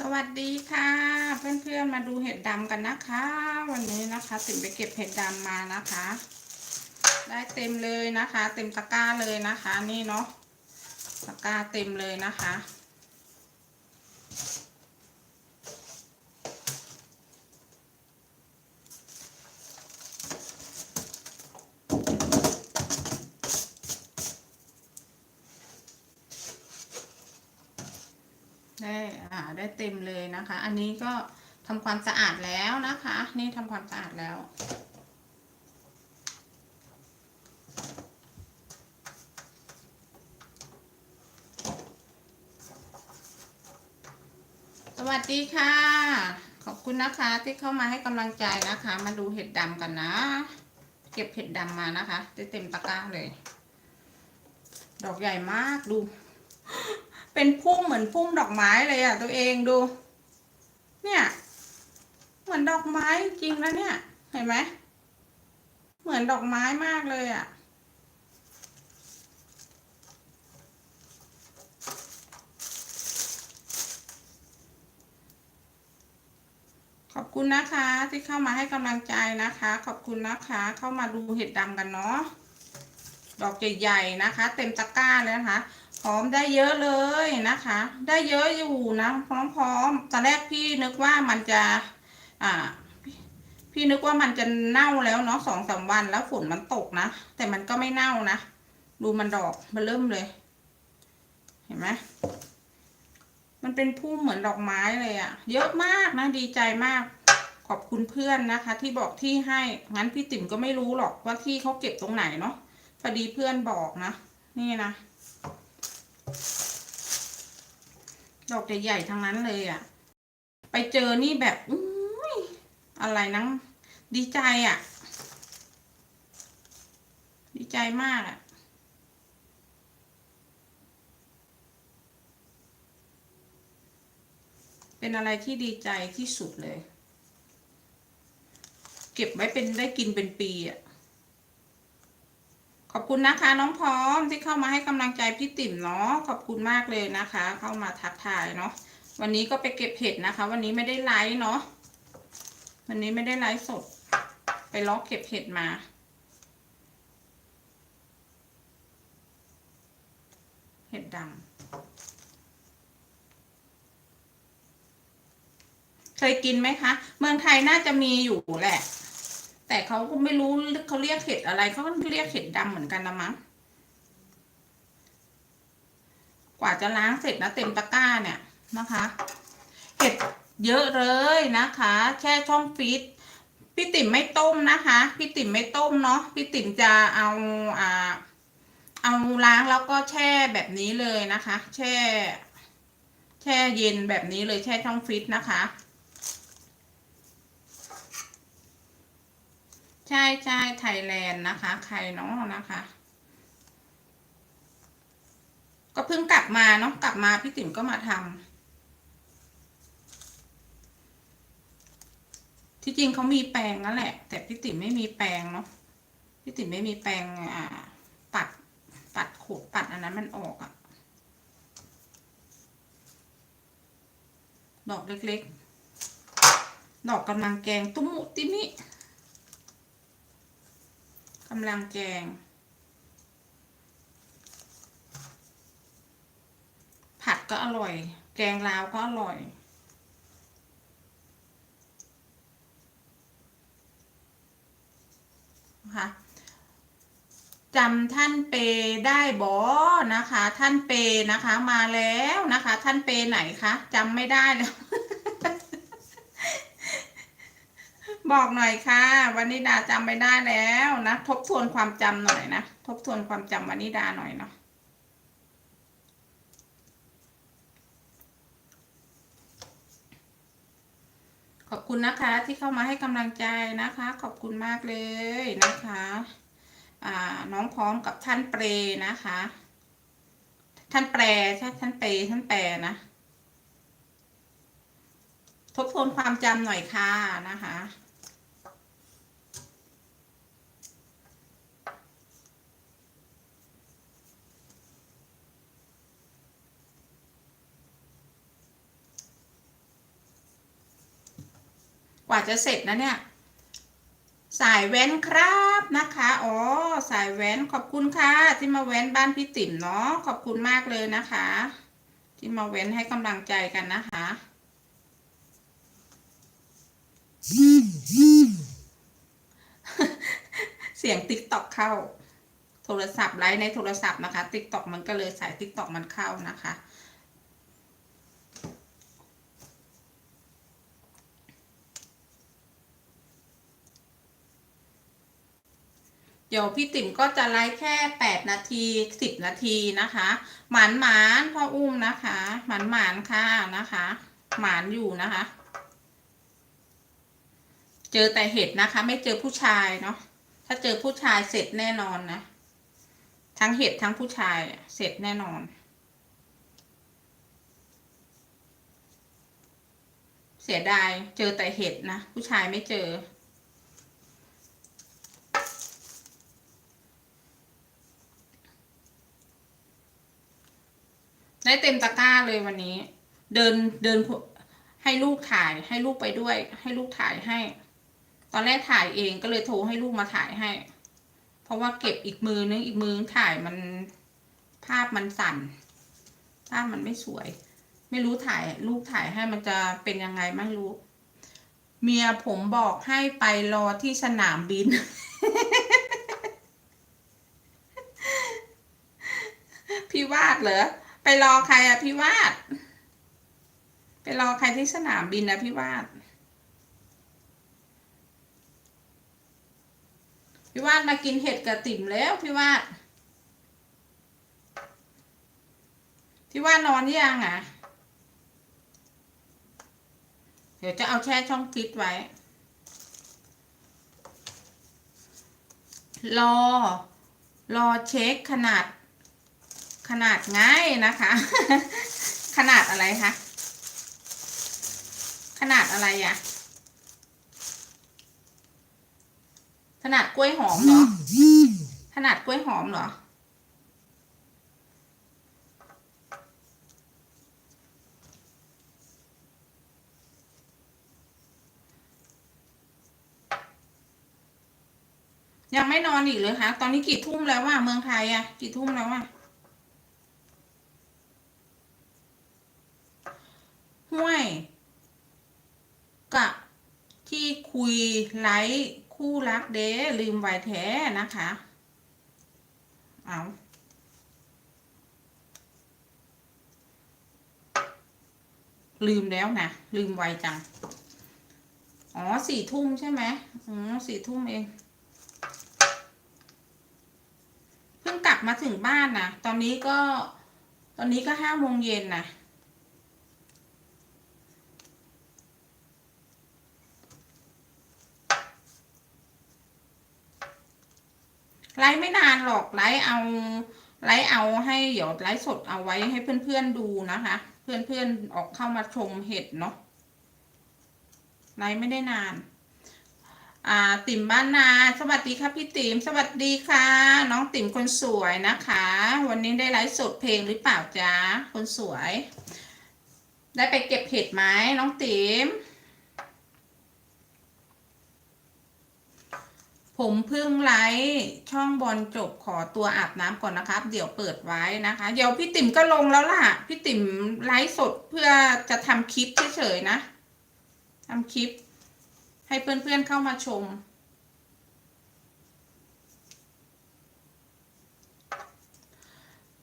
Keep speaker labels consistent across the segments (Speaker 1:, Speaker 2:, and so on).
Speaker 1: สวัสดีค่ะ เพื่อนๆมาดูเห็ดดำกันนะคะ วันนี้นะคะติ๋มไปเก็บเห็ดดำมานะคะ ได้เต็มเลยนะคะ เต็มตะกร้าเลยนะคะ นี่เนาะตะกร้าเต็มเลยนะคะ ได้อ่าได้เต็มเลยนะคะ อันนี้ก็ทำความสะอาดแล้วนะคะ นี่ทำความสะอาดแล้ว สวัสดีค่ะ ขอบคุณนะคะที่เข้ามาให้กำลังใจนะคะ มาดูเห็ดดำกันนะ เก็บเห็ดดำมานะคะ ได้เต็มตะกร้าเลย ดอกใหญ่มากดู เป็นพุ่มเหมือนพุ่มดอกไม้เลยอะ ตัวเองดู เนี่ย เหมือนดอกไม้จริงแล้วเนี่ย เห็นไหมเหมือนดอกไม้มากเลยอะขอบคุณนะคะที่เข้ามาให้กำลังใจนะคะ ขอบคุณนะคะ เข้ามาดูเห็ดดำกันเนาะดอกใหญ่ๆนะคะ เต็มตะกร้าเลยนะคะ พร้อมได้เยอะเลยนะคะ ได้เยอะอยู่นะพร้อมๆตอนแรกพี่นึกว่ามันจะ อ่า พี่นึกว่ามันจะเน่าแล้วเนาะสองสามวันแล้วฝนมันตกนะ แต่มันก็ไม่เน่านะ ดูมันดอกมันเริ่มเลย เห็นไหมมันเป็นพุ่มเหมือนดอกไม้เลยอะเยอะมากนะดีใจมาก ขอบคุณเพื่อนนะคะ ที่บอกที่ให้งั้นพี่ติ๋มก็ไม่รู้หรอกว่าที่เขาเก็บตรงไหนเนาะพอดีเพื่อนบอกนะ นี่นะ ดอกใหญ่ๆทั้งนั้นเลยอะ่ะ ไปเจอนี่แบบอุ้ยอะไรนังดีใจอะ่ะ ดีใจมากอะ่ะเป็นอะไรที่ดีใจที่สุดเลย เก็บไว้เป็นได้กินเป็นปีอะ่ะ ขอบคุณนะคะน้องพร้อมที่เข้ามาให้กำลังใจพี่ติ๋มเนาะขอบคุณมากเลยนะคะ เข้ามาทักทายเนาะวันนี้ก็ไปเก็บเห็ดนะคะ วันนี้ไม่ได้ไลฟ์เนาะวันนี้ไม่ได้ไลฟ์สด ไปล็อกเก็บเห็ดมาเห็ดดำเคยกินไหมคะ เมืองไทยน่าจะมีอยู่แหละ แต่เขาก็ไม่รู้เขาเรียกเห็ดอะไรเขาก็เรียกเห็ดดำเหมือนกันนะมั้งกว่าจะล้างเสร็จนะเต็มตะกร้าเนี่ยนะคะ เห็ดเยอะเลยนะคะ แช่ช่องฟีดพี่ติ๋มไม่ต้มนะคะ พี่ติ๋มไม่ต้มเนาะพี่ติ๋มจะเอาอ่าเอาล้างแล้วก็แช่แบบนี้เลยนะคะ แช่ แช่เย็นแบบนี้เลยแช่ช่องฟีดนะคะ ช่ใช่ไทยแลนด์นะคะ ใครเนาะนะคะ ก็เพิ่งกลับมาเนาะกลับมาพี่ติ๋มก็มาทำที่จริงเขามีแปรงนั่นแหละ แต่พี่ติ๋มไม่มีแปรงเนาะพี่ติ๋มไม่มีแปรงอ่าปัดปัดขูดปัดอันนั้นมันออกอะดอกเล็กๆ ดอกกำลังแกงตุ้มมุติมิ กำลังแกง ผัดก็อร่อย แกงลาวก็อร่อย นะคะจำท่านเปได้บอนะคะ ท่านเปนะคะ มาแล้วนะคะ ท่านเปไหนคะจำไม่ได้แล้ว บอกหน่อยค่ะวานิดาจำไม่ได้แล้วนะทบทวนความจำหน่อยนะทบทวนความจำวานิดาหน่อยเนาะขอบคุณนะคะที่เข้ามาให้กำลังใจนะคะ ขอบคุณมากเลยนะคะอ่าน้องพร้อมกับท่านเปรนะคะ ท่านแปรใช่ท่านเปรท่านแปรนะทบทวนความจำหน่อยค่ะนะคะ กว่าจะเสร็จนะเนี่ย สายแว้นครับนะคะอ๋อสายแว้นขอบคุณค่ะ ที่มาแว้นบ้านพี่ติ๋มเนาะขอบคุณมากเลยนะคะ ที่มาแว้นให้กำลังใจกันนะคะเสียงติ๊กตอกเข้า โทรศัพท์ไลฟ์ในโทรศัพท์นะคะติ๊กตอกมันก็เลยสายติ๊กตอกมันเข้านะคะ ดี๋ยวพี่ติ๋มก็จะไลฟ์แค่แปดนาทีสิบนาทีนะคะ หมานหมานพ่ออุ้มนะคะ หมานหมานค่ะนะคะ หมานอยู่นะคะ เจอแต่เห็ดนะคะ ไม่เจอผู้ชายเนาะ ถ้าเจอผู้ชายเสร็จแน่นอนนะ ทั้งเห็ดทั้งผู้ชายเสร็จแน่นอน เสียดาย เจอแต่เห็ดนะ ผู้ชายไม่เจอ ได้เต็มตะกร้าเลยวันนี้ เดินเดินให้ลูกถ่ายให้ลูกไปด้วย ให้ลูกถ่ายให้ ตอนแรกถ่ายเองก็เลยโทรให้ลูกมาถ่ายให้ เพราะว่าเก็บอีกมือนึงอีกมือถ่ายมันภาพมันสั่นภาพมันไม่สวย ไม่รู้ถ่ายลูกถ่ายให้มันจะเป็นยังไงไม่รู้ เมียผมบอกให้ไปรอที่สนามบิน พี่วาดเหรอ ไปรอใครอะพี่วาด ไปรอใครที่สนามบินนะพี่วาด พี่วาดมากินเห็ดกับติ๋มแล้วพี่วาด พี่วาดนอนอยังอะเดี๋ยวจะเอาแช่ช่องฟิตไว้ รอ รอเช็คขนาด ขนาดง่ายนะคะ ขนาดอะไรคะ ขนาดอะไรอะขนาดกล้วยหอมเหรอขนาดกล้วยหอมเหรอ ยังไม่นอนอีกเลยคะ ตอนนี้กี่ทุ่มแล้วว่าเมืองไทยอะกี่ทุ่มแล้วว่าห้วย กะที่ คุยไลฟ์คู่รักเด้ลืมไว้แท้นะคะ เอาลืมแล้วนะลืมไวจัง อ๋อสี่ทุ่มใช่ไหมอ๋อสี่ทุ่มเอง เพิ่งกลับมาถึงบ้านนะตอนนี้ก็ ตอนนี้ก็ห้าโมงเย็นนะ ไลฟ์ไม่นานหรอกไลฟ์เอาไลฟ์เอาให้เดี๋ยวไลฟ์สดเอาไว้ให้เพื่อนๆดูนะคะ เพื่อนๆออกเข้ามาชมเห็ดเนาะไลฟ์ไม่ได้นาน อ่า ติ๋มบ้านนา สวัสดีค่ะพี่ติ๋มสวัสดีค่ะ น้องติ๋มคนสวยนะคะ วันนี้ได้ไลฟ์สดเพลงหรือเปล่าจ๊ะคนสวย ได้ไปเก็บเห็ดไหมน้องติ๋ม ผมเพิ่งไลฟ์ช่องบอลจบขอตัวอาบน้ำก่อนนะครับ เดี๋ยวเปิดไว้นะคะ เดี๋ยวพี่ติ๋มก็ลงแล้วล่ะ พี่ติ๋มไลฟ์สดเพื่อจะทำคลิปเฉยๆนะทำคลิป ให้เพื่อนๆเข้ามาชม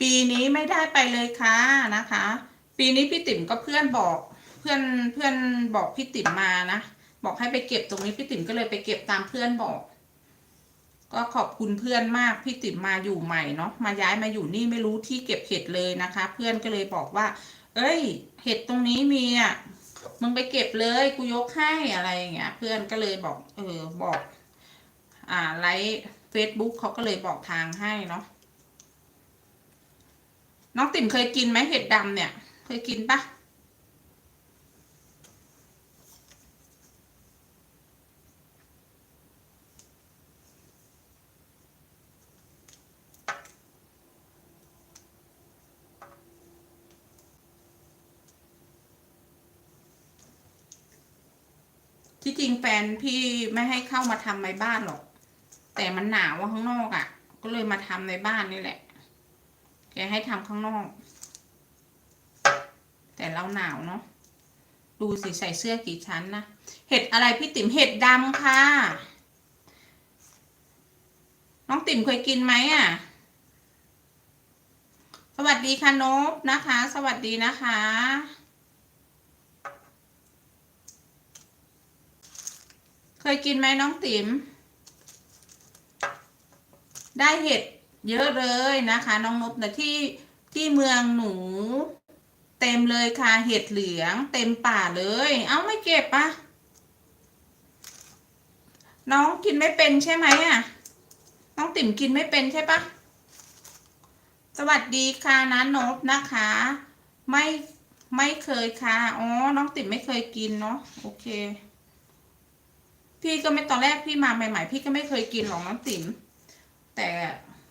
Speaker 1: ปีนี้ไม่ได้ไปเลยค่ะนะคะ ปีนี้พี่ติ๋มก็เพื่อนบอกเพื่อนเพื่อนบอกพี่ติ๋มมานะ บอกให้ไปเก็บตรงนี้พี่ติ๋มก็เลยไปเก็บตามเพื่อนบอก ก็ขอบคุณเพื่อนมากพี่ติ๋มมาอยู่ใหม่เนาะมาย้ายมาอยู่นี่ไม่รู้ที่เก็บเห็ดเลยนะคะ เพื่อนก็เลยบอกว่า เอ้ย เห็ดตรงนี้มีอะมึงไปเก็บเลยกูยกให้อะไรอย่างเงี้ย เพื่อนก็เลยบอก เออบอก อ่าไลฟ์เฟซบุ๊กเขาก็เลยบอกทางให้เนาะน้องติ๋มเคยกินไหมเห็ดดำเนี่ย เคยกินปะ ที่จริงแฟนพี่ไม่ให้เข้ามาทำในบ้านหรอก แต่มันหนาวอะข้างนอกอะ่ะ ก็เลยมาทำในบ้านนี่แหละ แกให้ทำข้างนอก แต่เราหนาวเนาะ ดูสิใส่เสื้อกี่ชั้นนะ เห็ดอะไรพี่ติ๋มเห็ดดำค่ะ น้องติ๋มเคยกินไหมอะ สวัสดีค่ะนบนะคะ สวัสดีนะคะ เค ยกินไหมน้องติ๋ม ได้เห็ดเยอะเลยนะคะ น้องนบแต่ที่ที่เมืองหนู เต็มเลยค่ะเห็ดเหลือง เต็มป่าเลย เอ้าไม่เก็บปะน้องกินไม่เป็นใช่ไหมอะ น้องติ๋มกินไม่เป็นใช่ปะสวัสดีค่ะนะนบนะคะ ไม่ไม่เคยค่ะ อ๋อ น้องติ๋มไม่เคยกินเนาะ โอเค พี่ก็ไม่ตอนแรกพี่มาใหม่ ๆ พี่ก็ไม่เคยกินหรอกน้องติ๋มแต่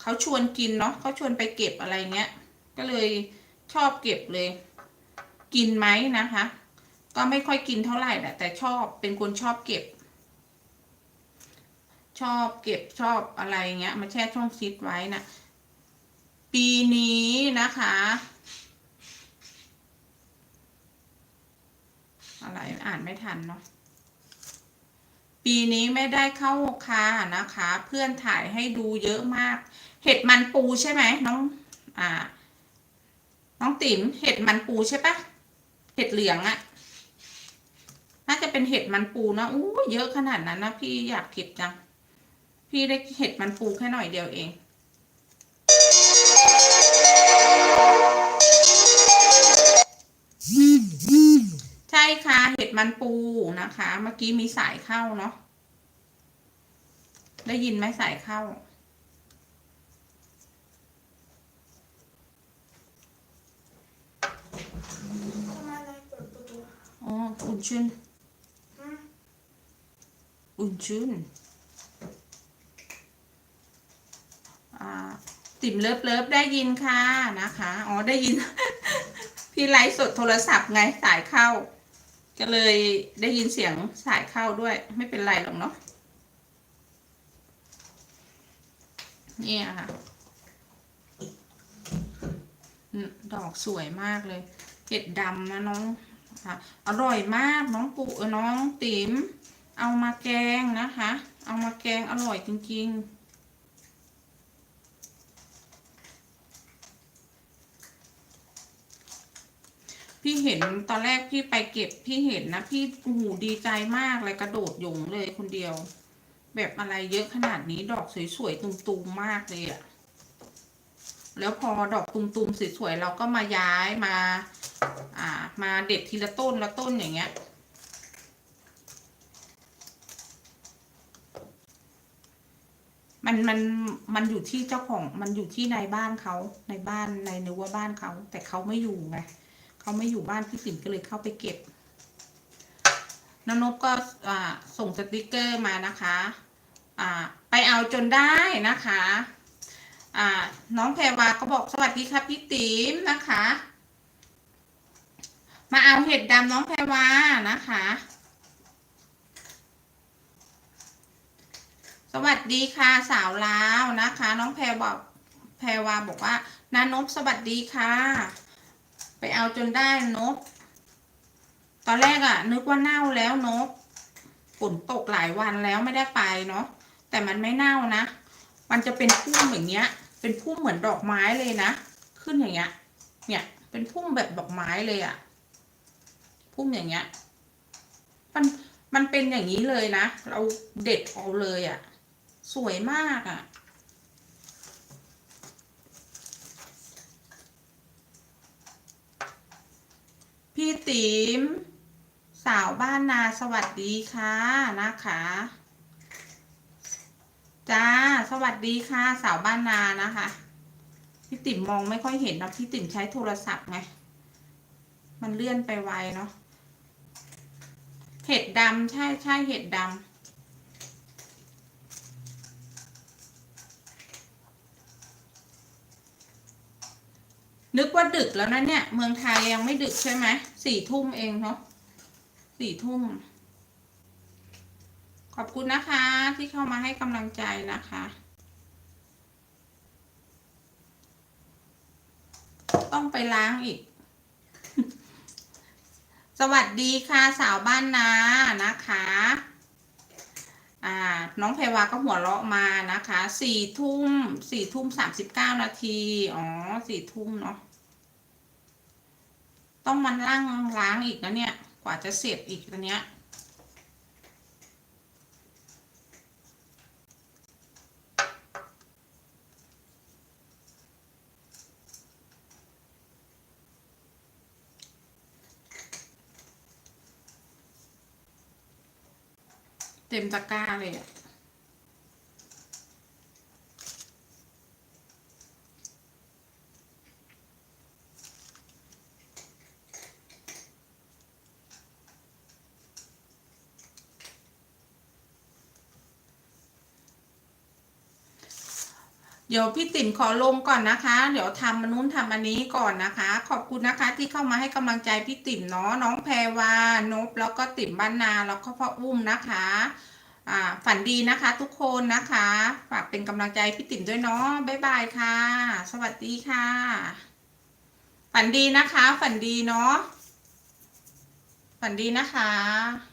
Speaker 1: เขาชวนกินเนาะเขาชวนไปเก็บอะไรเงี้ย ก็เลยชอบเก็บเลย กินไหมนะคะ ก็ไม่ค่อยกินเท่าไหร่แหละแต่ชอบเป็นคนชอบเก็บ ชอบเก็บชอบอะไรเงี้ยมาแช่ช่องฟิตไว้นะปีนี้นะคะอะไรอ่านไม่ทันเนาะ ปีนี้ไม่ได้เข้าค่ะนะคะ เพื่อนถ่ายให้ดูเยอะมาก เห็ดมันปูใช่ไหมน้องอ่า น้องติ๋มเห็ดมันปูใช่ปะเห็ดเหลืองอะน่าจะเป็นเห็ดมันปูนะอู้เยอะขนาดนั้นนะพี่อยากเก็บจังพี่ได้เห็ดมันปูแค่หน่อยเดียวเอง มันปูนะคะ เมื่อกี้มีสายเข้าเนาะ ได้ยินไหมสายเข้า อ๋อ อุ่นชื่นอุ่นชื่นอ่าติ่มเลิฟเลิฟได้ยินค่ะนะคะ อ๋อ ได้ยิน พี่ไลฟ์สดโทรศัพท์ไงสายเข้า ก็เลยได้ยินเสียงสายเข้าด้วยไม่เป็นไรหรอกเนาะเนี่ยค่ะ ดอกสวยมากเลย เห็ดดำนะน้องค่ะอร่อยมากน้องปุเออน้องติ๋มเอามาแกงนะคะ เอามาแกงอร่อยจริง ๆ พี่เห็นตอนแรกพี่ไปเก็บพี่เห็นนะพี่โอ้โหูดีใจมากเลยกระโดดหยงเลยคนเดียว แบบอะไรเยอะขนาดนี้ดอกสวยๆตุมๆมากเลยอะแล้วพอดอกตุมๆสวยๆเราก็มาย้ายมา อ่า มาเด็ดทีละต้นละต้นอย่างเงี้ยมันมันมันอยู่ที่เจ้าของมันอยู่ที่ในบ้านเขาในบ้านในเนื้อบ้านเขาแต่เขาไม่อยู่ไง เขาไม่อยู่บ้านพี่ติ๋มก็เลยเข้าไปเก็บน้องนบก็ส่งสติกเกอร์มานะคะไปเอาจนได้นะคะน้องแพรวาก็บอกสวัสดีค่ะพี่ติ๋มนะคะ มาเอาเห็ดดำน้องแพรวานะคะ สวัสดีค่ะสาวลาวนะคะ น้องแพรบอกแพรวาบอกว่า นานบสวัสดีค่ะ ไปเอาจนได้นก ตอนแรกอะนึกว่าเน่าแล้วนกฝนตกหลายวันแล้วไม่ได้ไปเนาะแต่มันไม่เน่านะ มันจะเป็นพุ่มอย่างเงี้ย เป็นพุ่มเหมือนดอกไม้เลยนะ ขึ้นอย่างเงี้ย เนี่ย เป็นพุ่มแบบดอกไม้เลยอะพุ่มอย่างเงี้ย มันมันเป็นอย่างนี้เลยนะ เราเด็ดเอาเลยอะสวยมากอะ พี่ติ๋มสาวบ้านนาสวัสดีค่ะนะคะจ้าสวัสดีค่ะ สาวบ้านนานะคะ พี่ติ๋มมองไม่ค่อยเห็นนะพี่ติ๋มใช้โทรศัพท์ไงมันเลื่อนไปไวเนาะเห็ดดำใช่ใช่เห็ดดำ นึกว่าดึกแล้วนะเนี่ย เมืองไทยยังไม่ดึกใช่ไหมสี่ทุ่มเองเนาะสี่ทุ่ม ขอบคุณนะคะ ที่เข้ามาให้กำลังใจนะคะ ต้องไปล้างอีก สวัสดีค่ะสาวบ้านนานะคะ อ่าน้องเพวาก็หัวเราะมานะคะสี่ทุ่มสี่ทุ่มสามสิบเก้านาทีอ๋อสี่ทุ่มเนาะต้องมันล้างล้างอีกนะเนี่ย กว่าจะเสร็จอีกนะเนี้ย เต็มตะกร้าเลยอะ เดี๋ยวพี่ติ๋มขอลงก่อนนะคะ เดี๋ยวทำมันนู้นทำอันนี้ก่อนนะคะ ขอบคุณนะคะที่เข้ามาให้กำลังใจพี่ติ๋มเนาะน้องแพรวานบแล้วก็ติ๋มบ้านนาแล้วก็พ่ออุ้มนะคะอ่าฝันดีนะคะทุกคนนะคะ ฝากเป็นกำลังใจพี่ติ๋มด้วยเนาะบ๊ายบายค่ะ สวัสดีค่ะ ฝันดีนะคะ ฝันดีเนาะฝันดีนะคะ